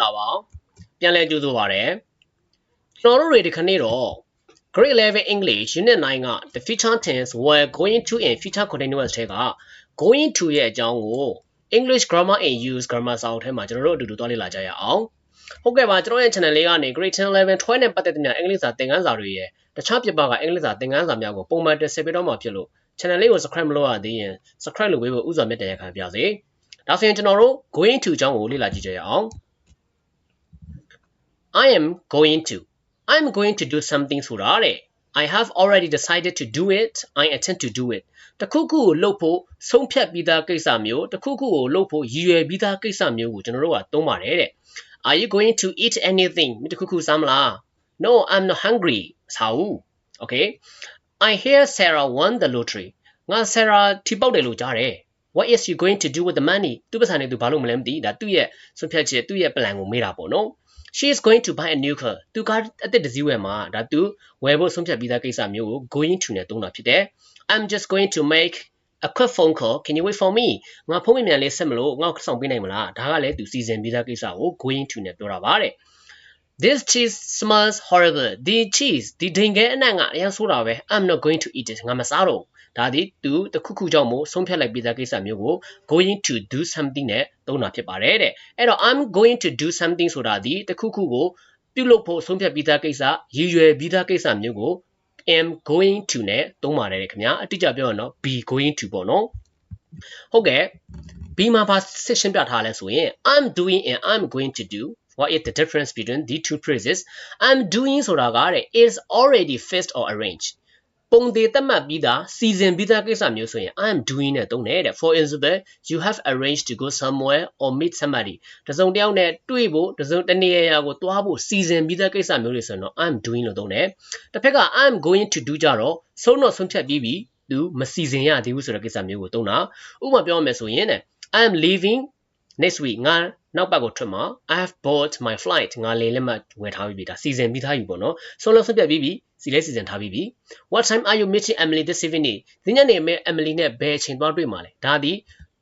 လာပါပြန်လဲကြိုးဆိုပါရယ်ကျွန်တော်တို့တွေဒီခနေ့တော့ Grade 11 English Unit 9က the future tense were going to in future continuous ထဲက going to ရဲ့အကြောင်းကို English grammar and use grammar စာအုပ်ထဲမှာကျွန်တော်တို့အတူတူသွားလေ့လာကြရအောင်ဟုတ်ကဲ့ပါကျွန်တော်ရဲ့ channel လေးကနေ Grade 10 11 12နဲ့ပတ်သက်တဲ့ English စာသင်ခန်းစာတွေရဲ့တခြားပြပကအင်္ဂလိပ်စာသင်ခန်းစာများကိုပုံမှန်တင်ဆက်ပေးတော့မှာဖြစ်လို့ channel လေးကို subscribe မလုပ်ရသေးရင် subscribe လုပ်ပေးဖို့ဥစွာမြတ်တရားခံပါစေဒါဆိုရင်ကျွန်တော်တို့ going to အကြောင်းကိုလေ့လာကြည့်ကြရအောင် I am going to I'm going to do something ဆိုတာတဲ့ I have already decided to do it I intend to do it တခုခုကိုလုပ်ဖို့ဆုံးဖြတ်ပြီးသားကိစ္စမျိုးတခုခုကိုလုပ်ဖို့ရည်ရွယ်ပြီးသားကိစ္စမျိုးကိုကျွန်တော်တို့ကသုံးပါတယ်တဲ့ Are you going to eat anything တခုခုစားမလား No I'm not hungry စားဦး Okay I hear Sarah won the lottery ငါ Sarah ထိပေါက်တယ်လို့ကြားတယ် What is you going to do with the money သူ့ပတ်စံနဲ့သူဘာလို့မလဲမသိဒါသူ့ရဲ့ဆုံးဖြတ်ချက်သူ့ရဲ့ plan ကိုမေးတာပေါ့နော် she is going to buy a new car သူကအသက်တစ်စီးဝယ်မှာဒါသူဝယ်ဖို့ဆုံးဖြတ်ပြီးသားကိစ္စမျိုးကို going to နဲ့သုံးတာဖြစ်တယ် I'm just going to make a quick phone call can you wait for me ငါဖုန်းမိမြန်လေးဆက်မလို့ငါ့ကိုဆောင်ပေးနိုင်မလားဒါကလည်းသူစီစဉ်ပြီးသားကိစ္စကို going to နဲ့ပြောတာပါတဲ့ This cheese smells horrible ဒီ cheese ဒီဒိန်ခဲအနံ့ကအရင်ဆိုးတာပဲ I'm not going to eat it ငါမစားတော့ဒါ ဒီသူတခုခုကြောင့်မို့ဆုံးဖြတ်လိုက်ပြီးသားကိစ္စမျိုးကို going to do something နဲ့သုံးတာဖြစ်ပါတယ်တဲ့အဲ့တော့ I'm going to do something ဆိုတာဒီတခုခုကိုပြုလုပ်ဖို့ဆုံးဖြတ်ပြီးသားကိစ္စရည်ရွယ်ပြီးသားကိစ္စမျိုးကို am going to နဲ့သုံးပါတယ်ခင်ဗျာအတိအကျပြောရအောင် be going to ပေါ့နော်ဟုတ်ကဲ့ B မှာပါဆက်ရှင်းပြထားလဲဆိုရင် I'm doing and I'm going to do what is the difference between the two phrases I'm doing ဆိုတာကတဲ့ is already fixed or arranged ပုံသေးသတ်မှတ်ပြီးသားစီစဉ်ပြီးသားကိစ္စမျိုးဆိုရင် I am doing နဲ့သုံးတယ်တဲ့ for example you have arranged to go somewhere or meet somebody တစုံတစ်ယောက်နဲ့တွေ့ဖို့တစုံတနေရာရာကိုသွားဖို့စီစဉ်ပြီးသားကိစ္စမျိုးတွေဆိုရင်တော့ I am doing လို့သုံးတယ်တစ်ဖက်က I am going to do ကြတော့ဆုံးတော့ဆုံးဖြတ်ပြီးပြီသူမစီစဉ်ရသေးဘူးဆိုတဲ့ကိစ္စမျိုးကိုသုံးတာဥပမာပြောရမယ်ဆိုရင်တဲ့ I am leaving next week ငါနောက်ပတ်ကိုထွက်မှာ I have bought my flight ငါလေလက်မှတ်ဝယ်ထားပြီးပြီဒါစီစဉ်ပြီးသားပြီပေါ့နော်ဆုံးလို့ဆုံးဖြတ်ပြီးပြီ စီလဲစီစဉ်ထားပြီးပြီ What time are you meeting Emily this evening ဒီညနေမဲ့ Emily နဲ့ဘယ်အချိန်သွားတွေ့မှာလဲဒါဒီ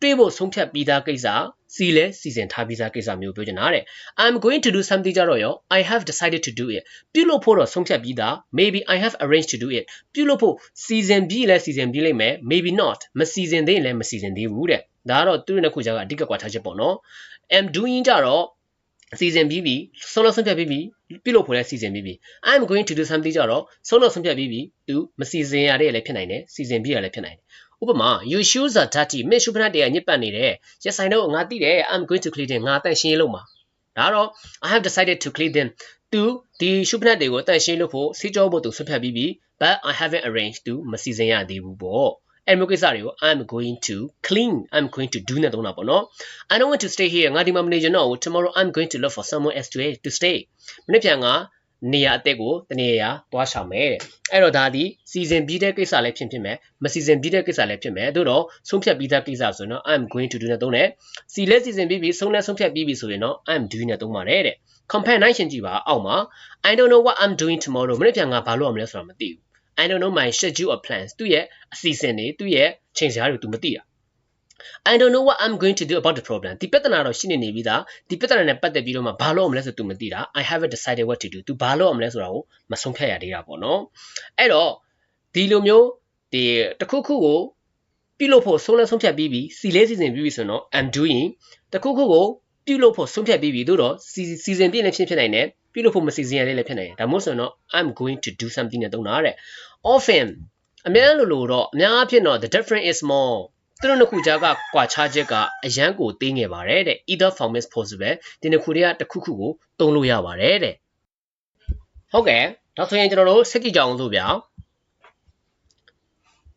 တွေ့ဖို့ဆုံးဖြတ်ပြီးသားကိစ္စစီလဲစီစဉ်ထားပြီးသားကိစ္စမျိုးပြောချင်တာတဲ့ I'm going to do something ကြတော့ရော I have decided to do it ပြုလုပ်ဖို့တော့ဆုံးဖြတ်ပြီးသား maybe I have arranged to do it ပြုလုပ်ဖို့စီစဉ်ပြီးလဲစီစဉ်ပြီးလိမ့်မယ် maybe not မစီစဉ်သေးရင်လည်းမစီစဉ်သေးဘူးတဲ့ဒါကတော့သူတို့နှစ်ခုကြားကအဓိကကွာခြားချက်ပေါ့နော် am doing ကြတော့ စီစဉ်ပြီးပြီဆုံးလို့ဆုံးဖြတ်ပြီးပြီပြုလုပ်ဖို့လည်းစီစဉ်ပြီးပြီ I'm going to do something ကြတော့ဆုံးလို့ဆုံးဖြတ်ပြီးပြီသူမစီစဉ်ရတဲ့လည်းဖြစ်နိုင်တယ်စီစဉ်ပြီးရလည်းဖြစ်နိုင်တယ်ဥပမာ you shoes are dirty မင်းရှုဖနတ်တွေကညစ်ပတ်နေတယ် yes I know ငါသိတယ် I'm going to clean them ငါတန့်ရှင်းလုပ်မှာဒါတော့ I have decided to clean them သူဒီရှုဖနတ်တွေကိုတန့်ရှင်းလုပ်ဖို့စီကြောဖို့သူဆွတ်ဖြတ်ပြီးပြီ but I haven't arranged to မစီစဉ်ရသေးဘူးပေါ့ အဲ့မျိုးကိစ္စတွေကို I'm going to clean I'm going to do နဲ့သုံးတာပေါ့နော် I don't want to stay here ငါဒီမှာမနေချင်တော့ဘူး tomorrow I'm going to look for someone else to to stay မနေ့ပြန်ကနေရာအသက်ကိုတနေရာသွားရှောင်မယ်တဲ့အဲ့တော့ဒါဒီစီစဉ်ပြီးတဲ့ကိစ္စလည်းဖြစ်ဖြစ်မယ်မစီစဉ်ပြီးတဲ့ကိစ္စလည်းဖြစ်မယ်သို့တော့ဆုံးဖြတ်ပြီးသားကိစ္စဆိုရင်တော့ I'm going to do နဲ့သုံးတယ်စီလဲစီစဉ်ပြီးပြီဆုံးလဲဆုံးဖြတ်ပြီးပြီဆိုရင်တော့ I'm doing နဲ့သုံးပါတယ်တဲ့ compare နိုင်ရှင်ကြည့်ပါအောက်မှာ I don't know what I'm doing tomorrow မနေ့ပြန်ငါဘာလုပ်ရမလဲဆိုတာမသိဘူး I don't know my schedule of plans သူ့ရဲ့အစီအစဉ်တွေသူ့ရဲ့ချိန်စရာတွေ तू မသိရ I don't know what I'm going to do about the problem ဒီပြဿနာတော့ရှိနေနေပြီးသားဒီပြဿနာနဲ့ပတ်သက်ပြီးတော့မှဘာလို့မလဲဆို तू မသိတာ I haven't decided what to do तू ဘာလို့မလဲဆိုတာကိုမဆုံးဖြတ်ရသေးတာပေါ့နော်အဲ့တော့ဒီလိုမျိုးဒီတခုခုကိုပြုလုပ်ဖို့ဆုံးလဲဆုံးဖြတ်ပြီးပြီးစီလဲစီစဉ်ပြီးပြီဆိုတော့ I'm doing တခုခုကို ပြုလုပ်ဖို့ဆုံးဖြတ်ပြီးပြီသို့တော့စီစဉ်ပြည့်လည်းဖြစ်ဖြစ်နိုင်တယ်ပြုလုပ်ဖို့မစီစဉ်ရလည်းဖြစ်နိုင်တယ်ဒါမှမဟုတ်ဆိုတော့ I'm going to do something နဲ့တုံးတာတဲ့ often အများလို့လို့တော့အများအဖြစ်တော့ the difference is more သူတို့နှစ်ခုကြားကကွာခြားချက်ကအရန်ကိုသေးငယ်ပါတယ်တဲ့ either form is possible ဒီနှစ်ခုတွေကတစ်ခုခုကိုသုံးလို့ရပါတယ်တဲ့ဟုတ်ကဲ့ဒါဆိုရင်ကျွန်တော်တို့စက္ကိကြောင်လို့ဗျာ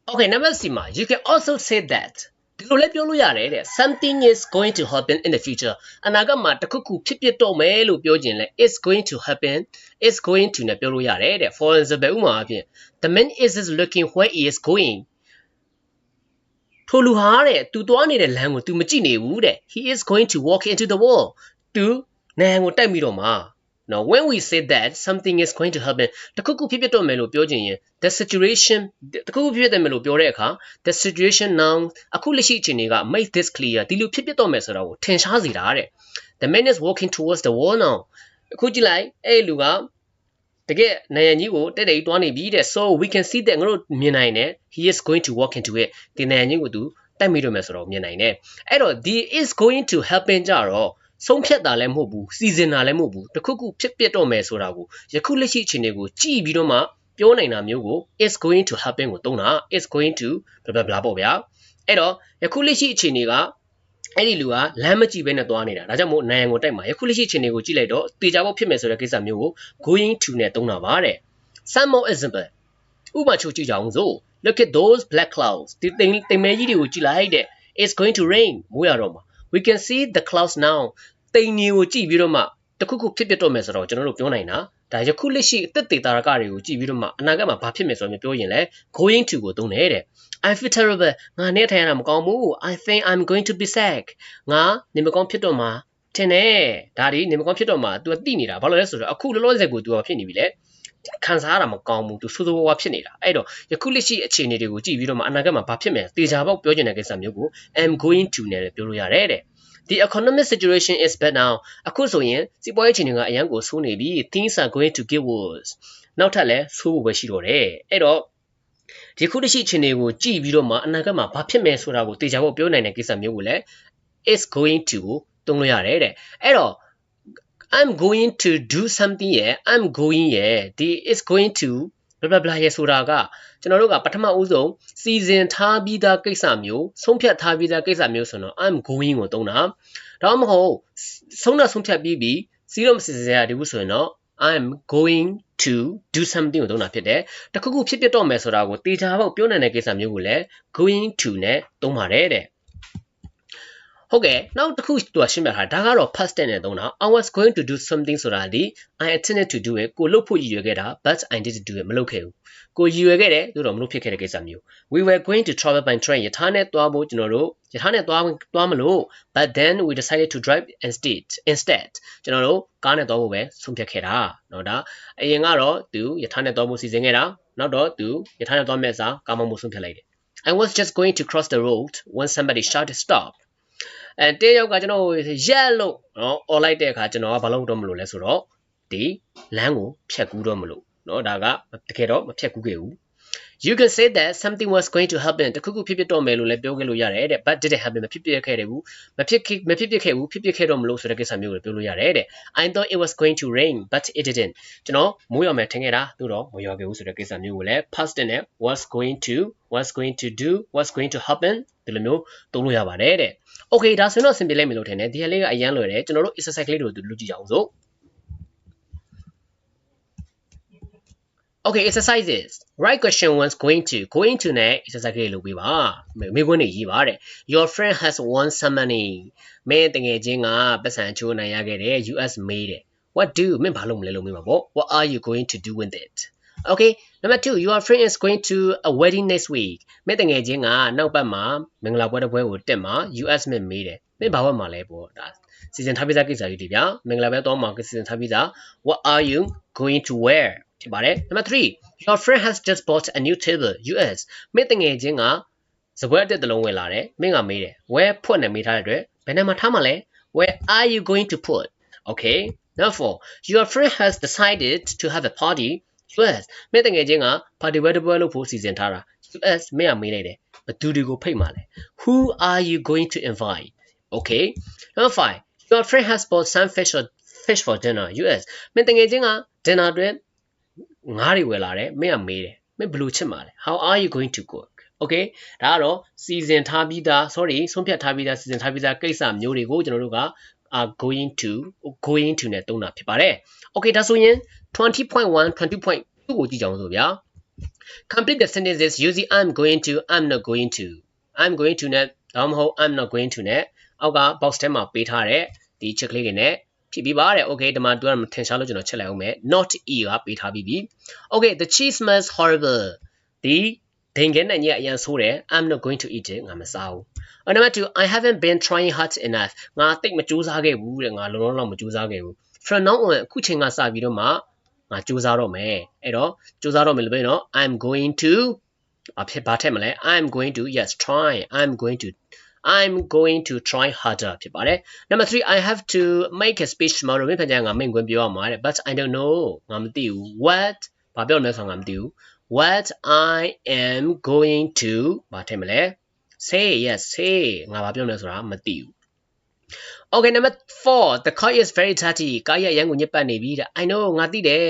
Okay number C မှာ you can also say that ဒီလိုလည်းပြောလို့ရတယ်တဲ့ something is going to happen in the future အနာဂတ်မှာတခုခုဖြစ်ဖြစ်တော့မယ်လို့ပြောခြင်းလဲ is going to happen is going to နဲ့ပြောလို့ရတယ်တဲ့ for example ဥပမာအဖြစ် the man is looking where he is going ထိုလူဟာတဲ့သူသွားနေတဲ့လမ်းကို तू မကြည့်နေဘူးတဲ့ he is going to walk into the wall သူနန်းကိုတိုက်ပြီးတော့မှာ Now when we say that something is going to happen တခုခုဖြစ်ဖြစ်တော့မယ်လို့ပြောခြင်းရင် the situation တခုခုဖြစ်ဖြစ်တယ်မယ်လို့ပြောတဲ့အခါ the situation now အခုလက်ရှိအခြေအနေက make this clear ဒီလိုဖြစ်ဖြစ်တော့မယ်ဆိုတော့ကိုထင်ရှားစေတာတဲ့ the man is walking towards the wall now အခုကြည့်လိုက်အဲ့လူကတကယ်နိုင်ရန်ကြီးကိုတက်တက်တွားနေပြီတဲ့ so we can see that ငါတို့မြင်နိုင်တယ် he is going to walk into it ဒီနိုင်ရန်ကြီးကိုသူတက်မိတော့မယ်ဆိုတော့မြင်နိုင်တယ်အဲ့တော့ the is going to happen ကြတော့ ဆုံးဖြတ်တာလည်းမဟုတ်ဘူးစီစဉ်တာလည်းမဟုတ်ဘူးတခုခုဖြစ်ပျက်တော့မယ်ဆိုတာကိုယခုလက်ရှိအခြေအနေကိုကြည့်ပြီးတော့မှပြောနိုင်တာမျိုးကို is going to happen ကိုသုံးတာ is going to blah blah blah ပေါ့ဗျာအဲ့တော့ယခုလက်ရှိအခြေအနေကအဲ့ဒီလူကလမ်းမကြည့်ဘဲနဲ့သွားနေတာဒါကြောင့်မို့နိုင်ကိုတိုက်မှာယခုလက်ရှိအခြေအနေကိုကြည့်လိုက်တော့တေချာဖို့ဖြစ်မယ်ဆိုတဲ့ကိစ္စမျိုးကို going to နဲ့သုံးတာပါတဲ့ some more example ဥပမာချုပ်ကြည့်ကြအောင်စို့ look at those black clouds ဒီတိမ်တိမ်မဲကြီးတွေကိုကြည့်လိုက်တဲ့ it's going to rain မိုးရတော့မှာ we can see the clouds now တိမ်ကြီးကိုကြည့်ပြီးတော့မှတခုခုဖြစ်ဖြစ်တော့မယ်ဆိုတော့ကျွန်တော်တို့ပြောနိုင်တာဒါယခုလက်ရှိအသက်သေတာရကတွေကိုကြည့်ပြီးတော့မှအနာဂတ်မှာဘာဖြစ်မယ်ဆိုတော့ပြောရင်လဲ going to ကိုသုံးတယ်တဲ့ I feel terrible ငါနဲ့ထိုင်ရတာမကောင်းဘူး I think I'm going to be sick ငါနေမကောင်းဖြစ်တော့မှာထင်တယ်ဒါဒီနေမကောင်းဖြစ်တော့မှာ तू သိနေတာဘာလို့လဲဆိုတော့အခုလောလောဆယ်ကို तू ဖြစ်နေပြီလေ ခံစားရတာမကောင်းဘူးသူဆိုးဆိုးဝါးဝါဖြစ်နေတာအဲ့တော့ယခုလက်ရှိအခြေအနေတွေကိုကြည့်ပြီးတော့မှအနာဂတ်မှာဘာဖြစ်မယ်တေချာပေါက်ပြောချင်တဲ့ကိစ္စမျိုးကို I'm going to နဲ့ပြောလို့ရတယ်တဲ့ The economic situation is bad now အခုဆိုရင်စီးပွားရေးအခြေအနေကအရန်ကိုဆိုးနေပြီ things are going to get worse နောက်ထပ်လည်းဆိုးဖို့ပဲရှိတော့တယ်အဲ့တော့ဒီခုတရှိအခြေအနေကိုကြည့်ပြီးတော့မှအနာဂတ်မှာဘာဖြစ်မယ်ဆိုတာကိုတေချာဖို့ပြောနိုင်တဲ့ကိစ္စမျိုးကိုလည်း is going to ကိုသုံးလို့ရတယ်တဲ့အဲ့တော့ I'm going to do something ရဲ့ I'm going ရဲ့ဒီ is going to blah blah blah ရဲ့ဆိုတာကကျွန်တော်တို့ကပထမဦးဆုံးစီစဉ်ထားပြီးသားကိစ္စမျိုးဆုံးဖြတ်ထားပြီးသားကိစ္စမျိုးဆိုတော့ I'm going ကိုသုံးတာဒါမှမဟုတ်ဆုံးတာဆုံးဖြတ်ပြီးပြီးစီးတော့မစီစဉ်ရသေးဘူးဆိုရင်တော့ I'm going to do something ကိုသုံးတာဖြစ်တယ်တခုခုဖြစ်ပျက်တော့မယ်ဆိုတာကိုတေချာပေါက်ပြောနိုင်တဲ့ကိစ္စမျိုးကိုလည်း going to နဲ့သုံးပါတယ်တဲ့ ဟုတ်ကဲ့နောက်တစ်ခုသူကရှင်းပြထားဒါကတော့ past tense နဲ့သုံးတာ I was going to do something ဆိုတာဒီ I intended to do it ကိုလုပ်ဖို့ရည်ရွယ်ခဲ့တာ but I didn't do it မလုပ်ခဲ့ဘူးကိုရည်ရွယ်ခဲ့တယ်သို့တော့မလုပ်ဖြစ်ခဲ့တဲ့ကိစ္စမျိုး we were going to travel by train ယထာနဲ့သွားဖို့ကျွန်တော်တို့ယထာနဲ့သွားသွားမလို့ but then we decided to drive instead instead ကျွန်တော်တို့ကားနဲ့သွားဖို့ပဲဆုံးဖြတ်ခဲ့တာเนาะဒါအရင်ကတော့သူယထာနဲ့သွားဖို့စီစဉ်ခဲ့တာနောက်တော့သူယထာနဲ့သွားမဲ့စားကားမမှုဆုံးဖြတ်လိုက်တယ် I was just going to cross the road when somebody shouted stop အဲတေးရောက်ကကျွန်တော်ရက်လို့နော်អော်လိုက်တဲ့အခါကျွန်တော်ကဘာလုပ်တော့မလို့လဲဆိုတော့ဒီလမ်းကိုဖြတ်ကူးတော့မလို့နော်ဒါကတကယ်တော့မဖြတ်ကူးခဲ့ဘူး you can say that something was going to happen တခုခုဖြစ်ဖြစ်တော့မယ်လို့လည်းပြောခဲ့လို့ရတယ်တဲ့ but didn't happen မဖြစ်ဖြစ်ခဲ့တယ်ဘူးမဖြစ်မဖြစ်ဖြစ်ခဲ့ဘူးဖြစ်ဖြစ်ခဲ့တော့မလို့ဆိုတဲ့ကိစ္စမျိုးကိုပြောလို့ရတယ်တဲ့ I thought it was going to rain but it didn't ကျွန်တော်မိုးရွာမယ်ထင်ခဲ့တာသို့တော့မရွာခဲ့ဘူးဆိုတဲ့ကိစ္စမျိုးကိုလည်း past tense နဲ့ was going to was going to do was going to happen ဒီလိုမျိုးသုံးလို့ရပါတယ်တဲ့ Okay ဒါဆိုရင်တော့ဆင်ပြေလိုက်မယ်လို့ထင်တယ်ဒီဟာလေးကအရန်လွယ်တယ်ကျွန်တော်တို့ exercise ကလေးတွေကိုလုပ်ကြည့်ကြအောင်စို့ Okay exercises right question one's going to going to နဲ့ exercise လေးလုပ်ပေးပါမိခွန်းနေရေးပါတဲ့ Your friend has won some money မင်းတငယ်ချင်းကပတ်စံချိုးနိုင်ရခဲ့တယ် US မေးတယ် What do မင်းဘာလုပ်မလဲလို့မေးမှာပေါ့ What are you going to do with it Okay number 2 your friend is going to a wedding next week မင်းတငယ်ချင်းကနောက်ပတ်မှာမင်္ဂလာပွဲတစ်ပွဲကိုတက်မှာ US မင်းမေးတယ်မင်းဘာဝတ်မှာလဲပေါ့ဒါစီစဉ်ထားပြီးသားကိစ္စကြီးတွေဗျာမင်္ဂလာပွဲတော့မှာစီစဉ်ထားပြီးသား What are you going to wear ဖြစ်ပါတယ် number 3 your friend has just bought a new table US မင်းတငယ်ချင်းကစပွဲအတက်တစ်လုံးဝင်လာတယ်မင်းကမေးတယ် where put နဲ့မေးထားတဲ့အတွက်ဘယ်နဲ့မှာထားမှာလဲ where are you going to put okay number 4 your friend has decided to have a party US မင်းတငယ်ချင်းက party ပွဲတစ်ပွဲလုပ်ဖို့စီစဉ်ထားတာ US မင်းကမေးလိုက်တယ်ဘယ်သူတွေကိုဖိတ်မှာလဲ who are you going to invite okay number 5 your friend has bought some fish or fish for dinner US မင်းတငယ်ချင်းက dinner အတွက် ငါးတွေဝယ်လာတယ်မင်းကမေးတယ်မင်းဘယ်လိုချစ်မှာလဲ how are you going to cook okay ဒါကတော့စီစဉ်ထားပြီးသား sorry ဆုံးဖြတ်ထားပြီးသားစီစဉ်ထားပြီးသားကိစ္စမျိုးတွေကိုကျွန်တော်တို့က are going to going to နဲ့သုံးတာဖြစ်ပါတယ် okay ဒါဆိုရင်20.1 20.2ကိုကြည့်ကြအောင်ဆိုဗျာ complete the sentences using I'm going to I'm not going to I'm going to နဲ့ဒါမှမဟုတ် I'm not going to နဲ့အောက်က box ထဲမှာပေးထားတဲ့ဒီ check လေးတွေနဲ့ ဖြည့်ပြီးပါတဲ့ okay ဒီမှာသူကထင်ရှားလို့ကျွန်တော်ချက်လိုက်အောင်မယ် not e ကပေးထားပြီးပြီ okay the cheese smells horrible ဒီဒိန်ကဲနဲ့ညအရန်ဆိုးတယ် I'm not going to eat it ငါမစားဘူး and number 2 I haven't been trying hard enough ငါတိတ်မကြိုးစားခဲ့ဘူးတဲ့ငါလုံးလုံးလောက်မကြိုးစားခဲ့ဘူး from now on အခုချိန်ကစပြီးတော့မှငါကြိုးစားတော့မယ်အဲ့တော့ကြိုးစားတော့မယ်လို့ပြောရင်တော့ I'm going to အဖြစ်ဘာထက်မလဲ I'm going to yes try I'm going to I'm going to try harder ဖြစ်ပါတယ် number 3 I have to make a speech tomorrow မင်းဖန်ကြငါမိန့်ခွန်းပြောရမှာတဲ့ but I don't know ငါမသိဘူး what ဘာပြောမလဲဆိုတော့ငါမသိဘူး what I am going to ဘာထင်မလဲ say yes say ငါဘာပြောမလဲဆိုတာမသိဘူး Okay number 4 the car is very dirty ကားရရန်ကိုညစ်ပတ်နေပြီတဲ့ I know ငါသိတယ်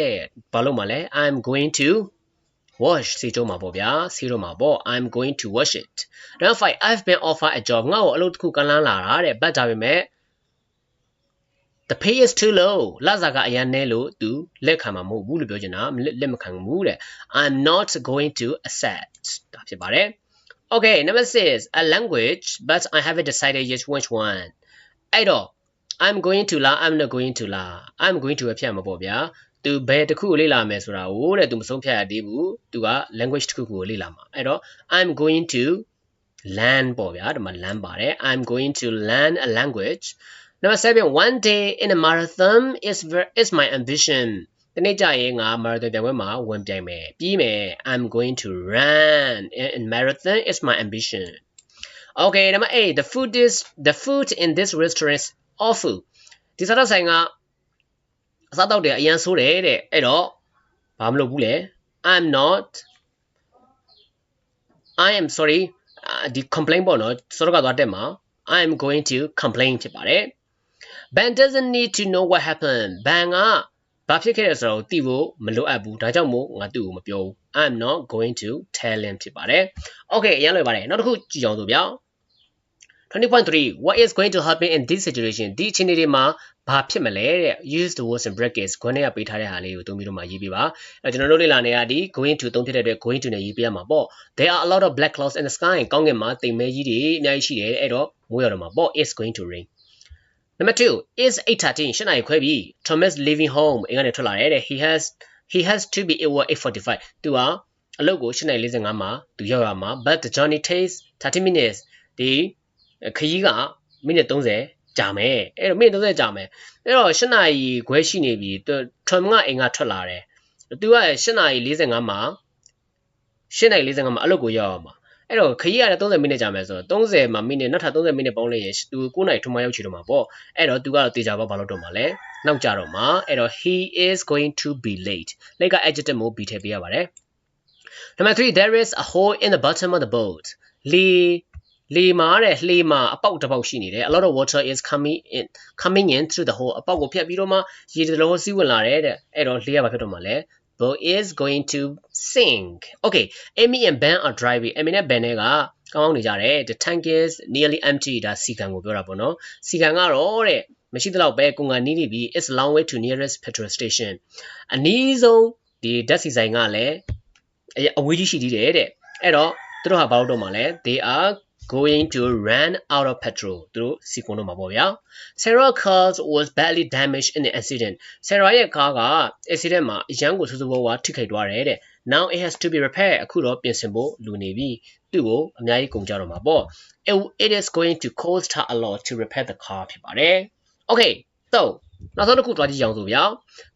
ဘာလို့မလဲ I'm going to wash စီကျုံးမှာပေါ့ဗျာစီတော့မှာပေါ့ I'm going to wash it number 5 I've been offered a job ငါ့ကိုအလုပ်တစ်ခုကလန်းလာတာတဲ့ but ဒါပေမဲ့ the pay is too low လစာကအရန်နဲလို့သူလက်ခံမှာမဟုတ်ဘူးလို့ပြောချင်တာလက်မခံဘူးတဲ့ I'm not going to accept ဒါဖြစ်ပါတယ် Okay number 6 a language but I haven't decided yet which one အဲ့တော့ I'm going to လား I'm not going to လား I'm going to ပဲဖြတ်မှာပေါ့ဗျာ သူဘယ်တစ်ခုကိုလေ့လာမယ်ဆိုတာကိုတဲ့သူမဆုံးဖြတ်ရသေးဘူးသူက language တစ်ခုကိုလေ့လာမှာအဲ့တော့ I'm going to learn ပေါ့ဗျာဒီမှာ learn ပါတယ် I'm going to learn a language number 7 one day in a marathon is is my ambition ဒီနေ့ကျရင်ငါ marathon ပြိုင်ပွဲမှာဝင်ပြိုင်မယ်ပြီးမယ် I'm going to run in marathon is my ambition okay number 8 the food is the food in this restaurant is awful ဒီစားတော့ဆိုင်က အစားတော့တယ်အရန်ဆိုးတယ်တဲ့အဲ့တော့ဘာမလုပ်ဘူးလေ I'm not I am sorry ဒီ complain ပေါ့နော်စောတော့ကသွားတက်မှာ I am going to complain ဖြစ်ပါတယ် Ben doesn't need to know what happened Ben ကဘာဖြစ်ခဲ့လဲဆိုတော့သိဖို့မလိုအပ်ဘူးဒါကြောင့်မို့ငါသူ့ကိုမပြောဘူး I'm not going to tell him ဖြစ်ပါတယ် Okay အရင်လွယ်ပါတယ်နောက်တစ်ခုကြည့်အောင်ဆိုဗျာ 20.3 what is going to happen in this situation ဒီအခြေအနေတွေမှာဘာဖြစ်မလဲတဲ့ use the words in brackets ခွန်းထဲကပေးထားတဲ့ဟာလေးကိုသုံးပြီးတော့မှရေးပြပါအဲကျွန်တော်တို့လေ့လာနေရဒီ going to သုံးဖြစ်တဲ့အတွက် going to နဲ့ရေးပြရမှာပေါ့ there are a lot of black clouds in the sky ကောင်းကင်မှာတိမ်မဲကြီးတွေအများကြီးရှိတယ်အဲ့တော့မိုးရတော့မှာပေါ့ is going to rain Number 2 is 8:13ရှင်းနိုင်ခွဲပြီ Thomas leaving home အိမ်ကနေထွက်လာတယ်တဲ့ he has he has to be at work 8:45သူကအလုပ်ကို8:45မှာသူရောက်ရမှာ but the journey takes 30 minutes ဒီ ခရီးကမိနစ်30ကြာမယ်အဲ့တော့မိနစ်30ကြာမယ်အဲ့တော့8နာရီခွဲရှိနေပြီထွန်ကအိမ်ကထွက်လာတယ်သူက8နာရီ45မှာ8နာရီ45မှာအလုပ်ကိုရောက်အောင်ပါအဲ့တော့ခရီးရတယ်30မိနစ်ကြာမယ်ဆိုတော့30မှာမိနစ်နောက်ထပ်30မိနစ်ပေါင်းလိုက်ရင်သူ9နာရီထုံမရောက်ချီတော့မှာပေါ့အဲ့တော့သူကတော့တေချာပေါ့ဘာလို့တော့မှာလဲနောက်ကြတော့မှာအဲ့တော့ he is going to be late late က adjective မို့ be ထည့်ပေးရပါတယ် Number 3 there is a hole in the bottom of the boat လေ လေမာတဲ့လှေမှာအပေါက်တစ်ပေါက်ရှိနေတယ် a lot of water is coming in coming in through the hole အပေါက်ကိုဖြတ်ပြီးတော့မှရေတလုံးစီးဝင်လာတယ်တဲ့အဲ့တော့လှေကဘာဖြစ်တော့မှာလဲ boat is going to sink okay Amy and Ben are driving Amy နဲ့ Ben နဲ့ကကောင်းနေကြတယ် the tank is nearly empty ဒါစီကန်ကိုပြောတာပေါ့နော်စီကန်ကတော့တဲ့မရှိတော့ပဲကိုငါနီးနေပြီ it's long way to nearest petrol station အနီးဆုံးဒီဓာတ်စီဆိုင်ကလည်းအဝေးကြီးရှိသေးတယ်တဲ့အဲ့တော့သူတို့ဟာဘာလို့တော့မှာလဲ they are going to run out of petrol သူတို့စီကွန်တော့မှာပေါ့ဗျာ Sarah car was badly damaged in the accident Sarah ရဲ့ကားက accident မှာအရန်ကိုဆူဆူဝါးဝါထိခိုက်သွားတယ်တဲ့ now it has to be repaired အခုတော့ပြင်ဆင်ဖို့လိုနေပြီသူ့ကိုအများကြီးကုန်ကြတော့မှာပေါ့ it is going to cost her a lot to repair the car ဖြစ်ပါတယ် okay so နောက်ဆုံးတစ်ခုတွားကြည့်အောင်ဆိုဗျာ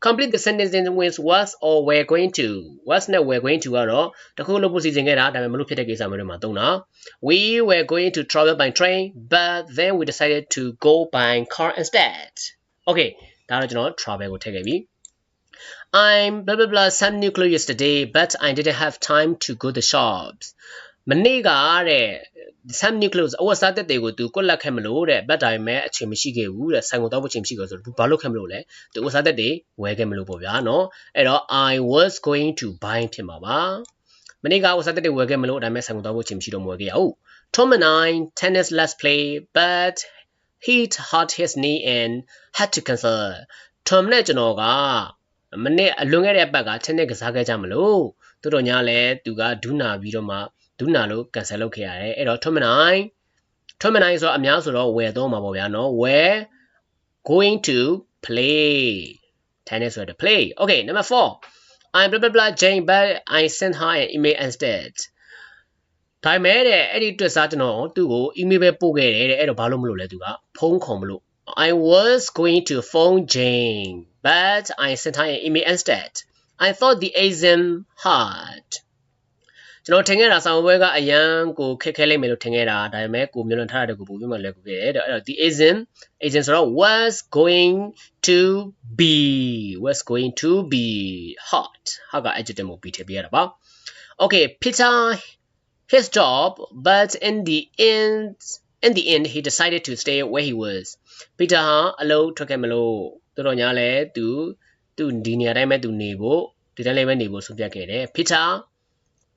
complete the sentence with was or were going to was နဲ့ were going to ကတော့တခုလုပ်ဖို့စီစဉ်ခဲ့တာဒါပေမဲ့မလို့ဖြစ်တဲ့ကိစ္စမျိုးတွေမှာသုံးတာ we were going to travel by train but then we decided to go by car instead okay ဒါတော့ကျွန်တော် travel ကိုထည့်ခဲ့ပြီ I'm blah blah blah some nuclear yesterday but I didn't have time to go to the shops မနေ့ကတဲ့ some nucleus အဝတ်စားတက်တွေကိုသူကွက်လက်ခဲ့မလို့တဲ့ဘတ်တိုင်းမဲ့အချိန်မရှိခဲ့ဘူးတဲ့ဆိုင်ကိုတောက်ဖို့ချိန်မရှိခဲ့ဆိုတော့ဘာလို့ခဲ့မလို့လဲသူအဝတ်စားတက်တွေဝယ်ခဲ့မလို့ပေါ့ဗျာနော်အဲ့တော့ I was going to buy ဖြစ်မှာပါမနေ့ကဝတ်စားတက်တွေဝယ်ခဲ့မလို့ဒါပေမဲ့ဆိုင်ကိုတောက်ဖို့ချိန်မရှိတော့မဝယ်ခဲ့ရဘူး Tom and I tennis let's play but he hurt his knee and had to cancel Tom နဲ့ကျွန်တော်ကမနေ့အလွန်ခဲ့တဲ့အပတ်က tennis ကစားခဲ့ကြမလို့သူတို့ညာလဲသူကဒူးနာပြီးတော့မှဒု နာလို့ cancel လုပ်ခဲ့ရတယ်အဲ့တော့ terminal terminal ဆိုတော့အများဆိုတော့ where တော့မှာပေါ့ဗျာနော် where going to play tennis ဆိုတော့ play okay number 4 I'm blah blah blah Jane but I sent her an email instead ဒါပေမဲ့တဲ့အဲ့ဒီတွေ့စားကျွန်တော်သူ့ကို email ပဲပို့ခဲ့တယ်တဲ့အဲ့တော့ဘာလို့မလို့လဲသူကဖုန်းခေါ်မလို့ I was going to phone Jane but I sent her an email instead I thought the exam hard ကျွန်တော်ထင်ခဲ့တာဆောင်းပွဲကအရန်ကိုခက်ခဲလိမ့်မယ်လို့ထင်ခဲ့တာဒါပေမဲ့ကိုမျိုးလွန်ထားတဲ့ကိုပို့ပြီးမှလည်းကိုခဲ့တယ်အဲ့တော့ the ism ism ဆိုတော့ was going to be was going to be hot ဟာက adjective ကိုပြီးထည့်ပေးရတာပါ okay Peter his job but in the end in the end he decided to stay where he was Peter ဟာအလုပ်ထွက်ခဲ့မလို့တော်တော်ညာလဲသူသူဒီနေရာတိုင်းပဲသူနေဖို့ဒီတိုင်းလည်းပဲနေဖို့ဆုံးဖြတ်ခဲ့တယ် Peter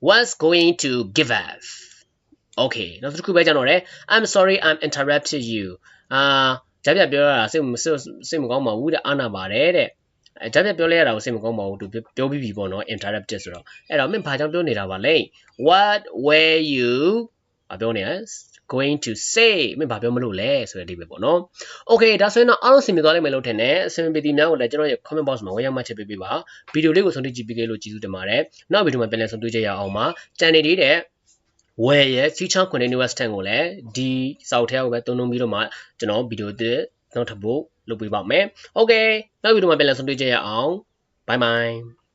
was going to give up okay နောက်တစ်ခုပဲကျွန်တော်တယ် I'm sorry I'm interrupted you အာဂျာပြပြောရတာစိတ်မစိတ်မကောင်းပါဘူးတဲ့အာနာပါတယ်တဲ့အဲဂျာပြပြောလဲရတာကိုစိတ်မကောင်းပါဘူးသူပြောပြီးပြီပေါ့နော် interrupted ဆိုတော့အဲ့တော့မင်းဘာကြောင့်ပြောနေတာပါလဲ what were you ဘာပြောနေလဲ going to say မင်းဘာပြောမလို့လဲဆိုတဲ့အဓိပ္ပာယ်ပေါ့နော် okay ဒါဆိုရင်တော့အားလုံးစင်ပြေသွားလိမ့်မယ်လို့ထင်တယ်အစင်ပြေတီများကိုလည်းကျွန်တော်ရဲ့ comment box မှာဝင်ရောက်မှချက်ပေးပေးပါဗီဒီယိုလေးကိုဆုံးဖြတ်ကြည့်ပေးလို့ကျေးဇူးတင်ပါတယ်နောက်ဗီဒီယိုမှာပြန်လည်ဆုံတွေ့ကြရအောင်ပါ channel လေးတဲ့ where ရဲ့ future continuous tense ကိုလည်းဒီစောက်ထဲကိုပဲသုံးလုံးပြီးတော့မှကျွန်တော်ဗီဒီယိုတစ်နောက်ထပ်ဖို့လုပ်ပေးပါမယ် okay နောက်ဗီဒီယိုမှာပြန်လည်ဆုံတွေ့ကြရအောင် bye bye